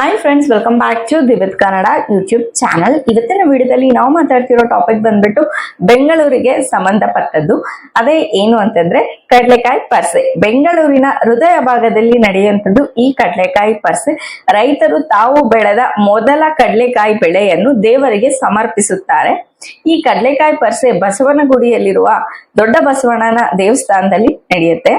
Hi friends welcome back to Divith Kannada YouTube channel ಇವತ್ತಿನ ವಿಡಿಯೋದಲ್ಲಿ ನಾವು ಮಾತಾಡ್ತಿರೋ ಟಾಪಿಕ್ ಬಂದ್ಬಿಟ್ಟು ಬೆಂಗಳೂರಿಗೆ ಸಂಬಂಧಪಟ್ಟದ್ದು. ಅದೇ ಏನು ಅಂತಂದ್ರೆ ಕಡಲೆಕಾಯಿ ಪರ್ಸೆ. ಬೆಂಗಳೂರಿನ ಹೃದಯ ಭಾಗದಲ್ಲಿ ನಡೆಯುವಂಥದ್ದು ಈ ಕಡಲೆಕಾಯಿ ಪರ್ಸೆ. ರೈತರು ತಾವು ಬೆಳೆದ ಮೊದಲ ಕಡಲೆಕಾಯಿ ಬೆಳೆಯನ್ನು ದೇವರಿಗೆ ಸಮರ್ಪಿಸುತ್ತಾರೆ. ಈ ಕಡಲೆಕಾಯಿ ಪರ್ಸೆ ಬಸವನಗುಡಿಯಲ್ಲಿರುವ ದೊಡ್ಡ ಬಸವಣ್ಣನ ದೇವಸ್ಥಾನದಲ್ಲಿ ನಡೆಯುತ್ತೆ.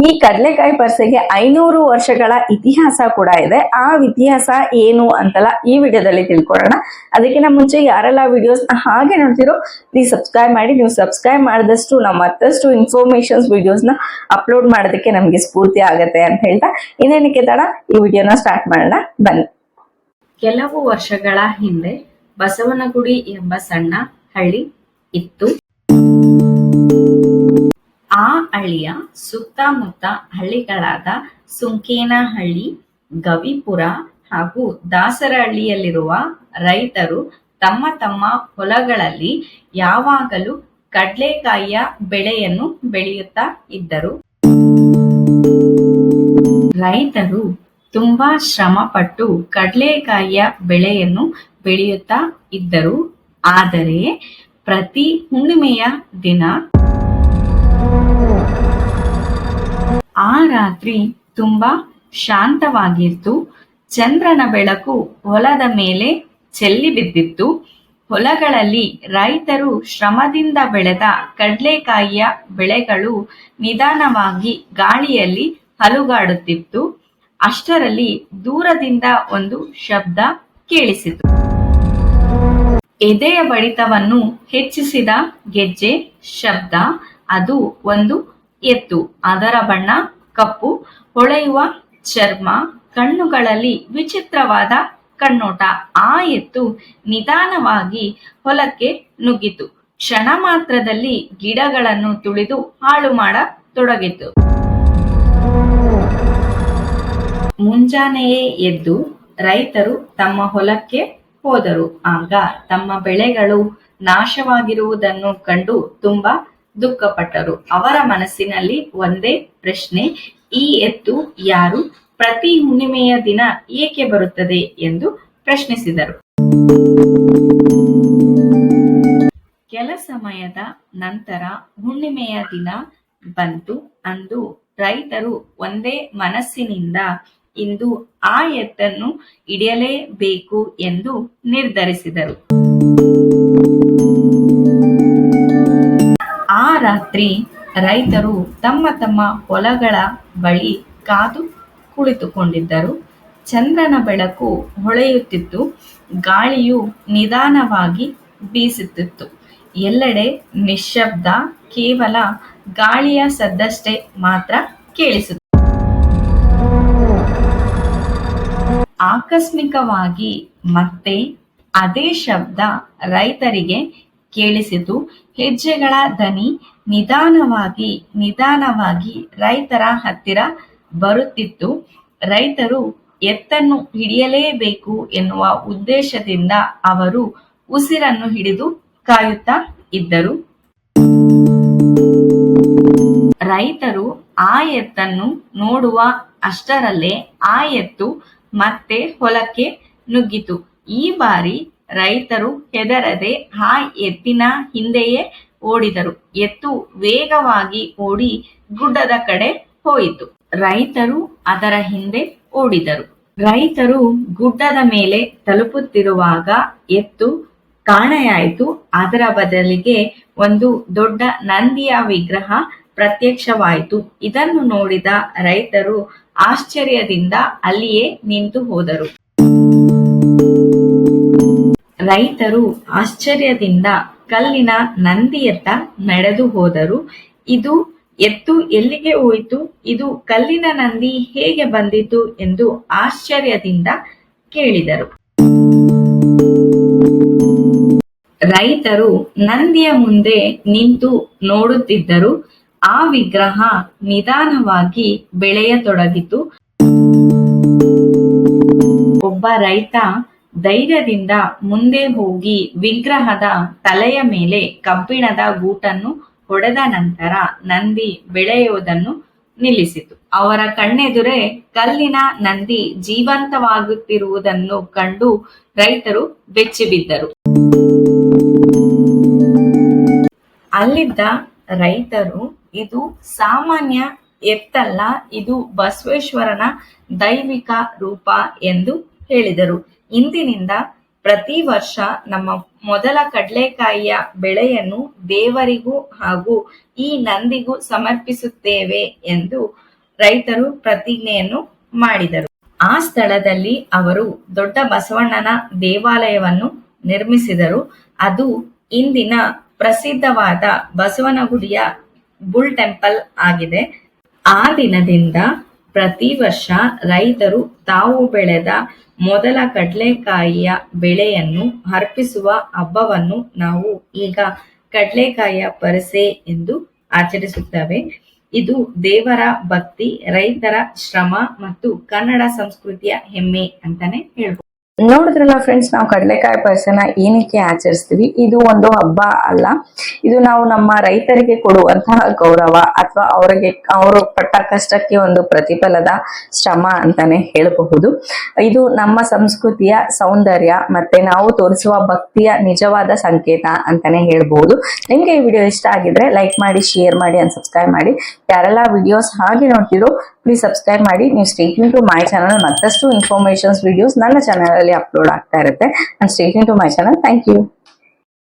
ಈ ಕಡಲೆಕಾಯಿ ಪರ್ಸೆಗೆ ಐನೂರು ವರ್ಷಗಳ ಇತಿಹಾಸ ಕೂಡ ಇದೆ. ಆ ಇತಿಹಾಸ ಏನು ಅಂತಲ್ಲ ಈ ವಿಡಿಯೋದಲ್ಲಿ ತಿಳ್ಕೊಳ್ಳೋಣ. ಅದಕ್ಕಿಂತ ಮುಂಚೆ ಯಾರೆಲ್ಲ ವಿಡಿಯೋಸ್ ಹಾಗೆ ನೋಡ್ತಿರೋ ಪ್ಲೀಸ್ ಸಬ್ಸ್ಕ್ರೈಬ್ ಮಾಡಿ. ನೀವು ಸಬ್ಸ್ಕ್ರೈಬ್ ಮಾಡಿದಷ್ಟು ನಾವು ಮತ್ತಷ್ಟು ಇನ್ಫಾರ್ಮೇಶನ್ಸ್ ವಿಡಿಯೋಸ್ನ ಅಪ್ಲೋಡ್ ಮಾಡೋದಕ್ಕೆ ನಮಗೆ ಸ್ಫೂರ್ತಿ ಆಗತ್ತೆ ಅಂತ ಹೇಳ್ತಾ ಇನ್ನೇನಕ್ಕೆ ತಡ? ಈ ವಿಡಿಯೋನ ಸ್ಟಾರ್ಟ್ ಮಾಡೋಣ. ಬನ್ನಿ. ಕೆಲವು ವರ್ಷಗಳ ಹಿಂದೆ ಬಸವನಗುಡಿ ಎಂಬ ಸಣ್ಣ ಹಳ್ಳಿ ಇತ್ತು. ಆ ಹಳ್ಳಿಯ ಸುತ್ತಮುತ್ತ ಹಳ್ಳಿಗಳಾದ ಸುಂಕೇನಹಳ್ಳಿ, ಗವಿಪುರ ಹಾಗೂ ದಾಸರಹಳ್ಳಿಯಲ್ಲಿರುವ ರೈತರು ತಮ್ಮ ತಮ್ಮ ಹೊಲಗಳಲ್ಲಿ ಯಾವಾಗಲೂ ಕಡ್ಲೆಕಾಯಿಯ ಬೆಳೆಯನ್ನು ಬೆಳೆಯುತ್ತಾ ಇದ್ದರು. ರೈತರು ತುಂಬಾ ಶ್ರಮಪಟ್ಟು ಕಡ್ಲೆಕಾಯಿಯ ಬೆಳೆಯನ್ನು ಬೆಳೆಯುತ್ತಾ ಇದ್ದರು. ಆದರೆ ಪ್ರತಿ ಹುಣ್ಣಿಮೆಯ ದಿನ ಆ ರಾತ್ರಿ ತುಂಬಾ ಶಾಂತವಾಗಿತ್ತು ಚಂದ್ರನ ಬೆಳಕು ಹೊಲದ ಮೇಲೆ ಚೆಲ್ಲಿ ಬಿದ್ದಿತ್ತು. ಹೊಲಗಳಲ್ಲಿ ರೈತರು ಶ್ರಮದಿಂದ ಬೆಳೆದ ಕಡಲೆಕಾಯಿಯ ಬೆಳೆಗಳು ನಿಧಾನವಾಗಿ ಗಾಳಿಯಲ್ಲಿ ಹಲುಗಾಡುತ್ತಿತ್ತು. ಅಷ್ಟರಲ್ಲಿ ದೂರದಿಂದ ಒಂದು ಶಬ್ದ ಕೇಳಿಸಿತು. ಎದೆಯ ಬಡಿತವನ್ನು ಹೆಚ್ಚಿಸಿದ ಗೆಜ್ಜೆ ಶಬ್ದ. ಅದು ಒಂದು ಎತ್ತು, ಅದರ ಬಣ್ಣ ಕಪ್ಪು, ಹೊಳೆಯುವ ಚರ್ಮ, ಕಣ್ಣುಗಳಲ್ಲಿ ವಿಚಿತ್ರವಾದ ಕಣ್ಣೋಟ. ಆ ಎತ್ತು ನಿಧಾನವಾಗಿ ಹೊಲಕ್ಕೆ ನುಗ್ಗಿತು. ಕ್ಷಣ ಮಾತ್ರದಲ್ಲಿ ಗಿಡಗಳನ್ನು ತುಳಿದು ಹಾಳು ಮಾಡತೊಡಗಿತು. ಮುಂಜಾನೆಯೇ ಎದ್ದು ರೈತರು ತಮ್ಮ ಹೊಲಕ್ಕೆ ಹೋದರು. ಆಗ ತಮ್ಮ ಬೆಳೆಗಳು ನಾಶವಾಗಿರುವುದನ್ನು ಕಂಡು ತುಂಬಾ ದುಃಖಪಟ್ಟರು. ಅವರ ಮನಸ್ಸಿನಲ್ಲಿ ಒಂದೇ ಪ್ರಶ್ನೆ, ಈ ಎತ್ತು ಯಾರು? ಪ್ರತಿ ಹುಣ್ಣಿಮೆಯ ದಿನ ಏಕೆ ಬರುತ್ತದೆ ಎಂದು ಪ್ರಶ್ನಿಸಿದರು. ಕೆಲ ಸಮಯದ ನಂತರ ಹುಣ್ಣಿಮೆಯ ದಿನ ಬಂತು. ಅಂದು ರೈತರು ಒಂದೇ ಮನಸ್ಸಿನಿಂದ ಇಂದು ಆ ಎತ್ತನ್ನು ಹಿಡಿಯಲೇಬೇಕು ಎಂದು ನಿರ್ಧರಿಸಿದರು. ರಾತ್ರಿ ರೈತರು ತಮ್ಮ ತಮ್ಮ ಹೊಲಗಳ ಬಳಿ ಕಾದು ಕುಳಿತುಕೊಂಡಿದ್ದರು. ಚಂದ್ರನ ಬೆಳಕು ಹೊಳೆಯುತ್ತಿತ್ತು. ಗಾಳಿಯು ನಿಧಾನವಾಗಿ ಬೀಸುತ್ತಿತ್ತು. ಎಲ್ಲೆಡೆ ನಿಶ್ಶಬ್ದ ಕೇವಲ ಗಾಳಿಯ ಸದ್ದಷ್ಟೇ ಮಾತ್ರ ಕೇಳಿಸುತ್ತಿತ್ತು ಆಕಸ್ಮಿಕವಾಗಿ ಮತ್ತೆ ಅದೇ ಶಬ್ದ ರೈತರಿಗೆ ಕೇಳಿಸಿತು ಹೆಜ್ಜೆಗಳ ದನಿ ನಿಧಾನವಾಗಿ ನಿಧಾನವಾಗಿ ರೈತರ ಹತ್ತಿರ ಬರುತ್ತಿತ್ತು. ರೈತರು ಎತ್ತನ್ನು ಹಿಡಿಯಲೇಬೇಕು ಎನ್ನುವ ಉದ್ದೇಶದಿಂದ ಅವರು ಉಸಿರನ್ನು ಹಿಡಿದು ಕಾಯುತ್ತಾ ಇದ್ದರು. ರೈತರು ಆ ಎತ್ತನ್ನು ನೋಡುವ ಅಷ್ಟರಲ್ಲೇ ಆ ಎತ್ತು ಮತ್ತೆ ಹೊಲಕ್ಕೆ ನುಗ್ಗಿತು. ಈ ಬಾರಿ ರೈತರು ಹೆದರದೆ ಆ ಎತ್ತಿನ ಹಿಂದೆಯೇ ಓಡಿದರು. ಎತ್ತು ವೇಗವಾಗಿ ಓಡಿ ಗುಡ್ಡದ ಕಡೆ ಹೋಯಿತು. ರೈತರು ಅದರ ಹಿಂದೆ ಓಡಿದರು. ರೈತರು ಗುಡ್ಡದ ಮೇಲೆ ತಲುಪುತ್ತಿರುವಾಗ ಎತ್ತು ಕಾಣೆಯಾಯಿತು. ಅದರ ಬದಲಿಗೆ ಒಂದು ದೊಡ್ಡ ನಂದಿಯ ವಿಗ್ರಹ ಪ್ರತ್ಯಕ್ಷವಾಯಿತು. ಇದನ್ನು ನೋಡಿದ ರೈತರು ಆಶ್ಚರ್ಯದಿಂದ ಅಲ್ಲಿಯೇ ನಿಂತು ಹೋದರು. ರೈತರು ಆಶ್ಚರ್ಯದಿಂದ ಕಲ್ಲಿನ ನಂದಿಯತ್ತ ನಡೆದು ಹೋದರು. ಇದು ಎತ್ತು ಎಲ್ಲಿಗೆ ಹೋಯಿತು? ಇದು ಕಲ್ಲಿನ ನಂದಿ ಹೇಗೆ ಬಂದಿತು ಎಂದು ಆಶ್ಚರ್ಯದಿಂದ ಕೇಳಿದರು. ರೈತರು ನಂದಿಯ ಮುಂದೆ ನಿಂತು ನೋಡುತ್ತಿದ್ದರು. ಆ ವಿಗ್ರಹ ನಿಧಾನವಾಗಿ ಬೆಳೆಯತೊಡಗಿತು. ಒಬ್ಬ ರೈತ ಧೈರ್ಯದಿಂದ ಮುಂದೆ ಹೋಗಿ ವಿಗ್ರಹದ ತಲೆಯ ಮೇಲೆ ಕಬ್ಬಿಣದ ಗೂಟನ್ನು ಹೊಡೆದ ನಂತರ ನಂದಿ ಬೆಳೆಯುವುದನ್ನು ನಿಲ್ಲಿಸಿತು. ಅವರ ಕಣ್ಣೆದುರೇ ಕಲ್ಲಿನ ನಂದಿ ಜೀವಂತವಾಗುತ್ತಿರುವುದನ್ನು ಕಂಡು ರೈತರು ಬೆಚ್ಚಿಬಿದ್ದರು. ಅಲ್ಲಿದ್ದ ರೈತರು, ಇದು ಸಾಮಾನ್ಯ ಎತ್ತಲ್ಲ, ಇದು ಬಸವೇಶ್ವರನ ದೈವಿಕ ರೂಪ ಎಂದು ಹೇಳಿದರು. ಇಂದಿನಿಂದ ಪ್ರತಿ ವರ್ಷ ನಮ್ಮ ಮೊದಲ ಕಡಲೆಕಾಯಿಯ ಬೆಳೆಯನ್ನು ದೇವರಿಗೂ ಹಾಗೂ ಈ ನಂದಿಗೂ ಸಮರ್ಪಿಸುತ್ತೇವೆ ಎಂದು ರೈತರು ಪ್ರತಿಜ್ಞೆಯನ್ನು ಮಾಡಿದರು. ಆ ಸ್ಥಳದಲ್ಲಿ ಅವರು ದೊಡ್ಡ ಬಸವಣ್ಣನ ದೇವಾಲಯವನ್ನು ನಿರ್ಮಿಸಿದರು. ಅದು ಇಂದಿನ ಪ್ರಸಿದ್ಧವಾದ ಬಸವನಗುಡಿಯ ಬುಲ್ ಟೆಂಪಲ್ ಆಗಿದೆ. ಆ ದಿನದಿಂದ ಪ್ರತಿ ವರ್ಷ ರೈತರು ತಾವು ಬೆಳೆದ ಮೊದಲ ಕಡಲೆಕಾಯಿಯ ಬೆಳೆಯನ್ನು ಅರ್ಪಿಸುವ ಹಬ್ಬವನ್ನು ನಾವು ಈಗ ಕಡಲೆಕಾಯಿಯ ಪರಿಸೆ ಎಂದು ಆಚರಿಸುತ್ತೇವೆ. ಇದು ದೇವರ ಭಕ್ತಿ, ರೈತರ ಶ್ರಮ ಮತ್ತು ಕನ್ನಡ ಸಂಸ್ಕೃತಿಯ ಹೆಮ್ಮೆ ಅಂತಾನೆ ಹೇಳ್ಬೋದು. ನೋಡಿದ್ರಲ್ಲ ಫ್ರೆಂಡ್ಸ್ ನಾವು ಕಡಲೆಕಾಯಿ ಪಾಯಸನ ಏನಕ್ಕೆ ಆಚರಿಸ್ತೀವಿ? ಇದು ಒಂದು ಹಬ್ಬ ಅಲ್ಲ. ಇದು ನಾವು ನಮ್ಮ ರೈತರಿಗೆ ಕೊಡುವಂತಹ ಗೌರವ ಅಥವಾ ಅವರಿಗೆ, ಅವರು ಪಟ್ಟ ಕಷ್ಟಕ್ಕೆ ಒಂದು ಪ್ರತಿಫಲದ ಶ್ರಮ ಅಂತಾನೆ ಹೇಳಬಹುದು. ಇದು ನಮ್ಮ ಸಂಸ್ಕೃತಿಯ ಸೌಂದರ್ಯ ಮತ್ತೆ ನಾವು ತೋರಿಸುವ ಭಕ್ತಿಯ ನಿಜವಾದ ಸಂಕೇತ ಅಂತಾನೆ ಹೇಳ್ಬಹುದು. ನಿಮ್ಗೆ ಈ ವಿಡಿಯೋ ಇಷ್ಟ ಆಗಿದ್ರೆ ಲೈಕ್ ಮಾಡಿ ಶೇರ್ ಮಾಡಿ ಅಂಡ್ ಸಬ್ಸ್ಕ್ರೈಬ್ ಮಾಡಿ. ಯಾರೆಲ್ಲ ವಿಡಿಯೋಸ್ ಹಾಗೆ ನೋಡ್ತಿರೋ ಪ್ಲೀಸ್ ಸಬ್ಸ್ಕ್ರೈಬ್ ಮಾಡಿ, ನೀವು ಸ್ಟೇಟಿಂಗ್ ಟು ಮೈ ಚಾನಲ್ ಮತ್ತಷ್ಟು ಇನ್ಫಾರ್ಮೇಶನ್ಸ್ ವಿಡಿಯೋಸ್ ನನ್ನ ಚಾನಲ್ ಅಲ್ಲಿ ಅಪ್ಲೋಡ್ ಆಗ್ತಾ ಇರುತ್ತೆ. And stating to my channel thank you